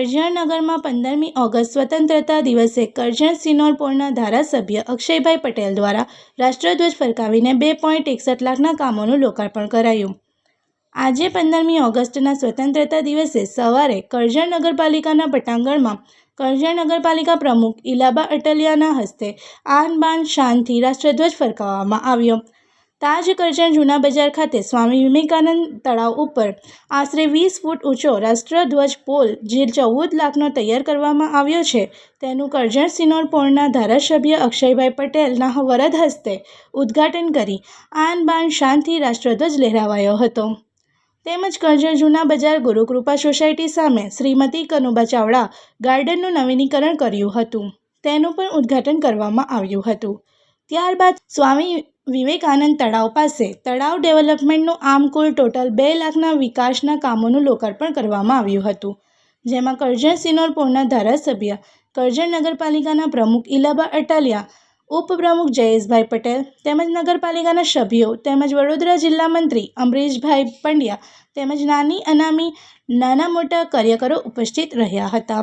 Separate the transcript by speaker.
Speaker 1: કરજણનગરમાં પંદરમી ઓગસ્ટ સ્વતંત્રતા દિવસે કરજણ સિનોરપોરના ધારાસભ્ય અક્ષયભાઈ પટેલ દ્વારા રાષ્ટ્રધ્વજ ફરકાવીને બે પોઈન્ટ એકસઠ લાખના કામોનું લોકાર્પણ કરાયું. આજે પંદરમી ઓગસ્ટના સ્વતંત્રતા દિવસે સવારે કરજણ નગરપાલિકાના પટાંગણમાં કરજણ નગરપાલિકા પ્રમુખ ઇલાબા અટલિયાના હસ્તે આન બાન શાનથી રાષ્ટ્રધ્વજ ફરકાવવામાં આવ્યો. તાજ કરજણ જૂના બજાર ખાતે સ્વામી વિવેકાનંદ તળાવ ઉપર આશરે વીસ ફૂટ ઊંચો રાષ્ટ્રધ્વજ પોલ જે ચૌદ લાખનો તૈયાર કરવામાં આવ્યો છે. તેનું કરજણ સિનોર પોળના ધારાસભ્ય અક્ષયભાઈ પટેલના વરદ હસ્તે ઉદ્ઘાટન કરી આન બાન શાનથી રાષ્ટ્રધ્વજ લહેરાવાયો હતો. તેમજ કરજણ જૂના બજાર ગુરુકૃપા સોસાયટી સામે શ્રીમતી કનુબા ચાવડા ગાર્ડનનું નવીનીકરણ કર્યું હતું. તેનું પણ ઉદ્ઘાટન કરવામાં આવ્યું હતું. ત્યારબાદ સ્વામી વિવેકાનંદ તળાવ પાસે તળાવ ડેવલપમેન્ટનું આમ કુલ ટોટલ બે લાખના વિકાસના કામોનું લોકાર્પણ કરવામાં આવ્યું હતું. જેમાં કરજણ સિનોર પોળના ધારાસભ્ય, કરજણ નગરપાલિકાના પ્રમુખ ઇલાબા અટાલિયા, ઉપપ્રમુખ જયેશભાઈ પટેલ, તેમજ નગરપાલિકાના સભ્યો, તેમજ વડોદરા જિલ્લા મંત્રી અમરીશભાઈ પંડ્યા, તેમજ નાની અનામી નાના મોટા કાર્યકરો ઉપસ્થિત રહ્યા હતા.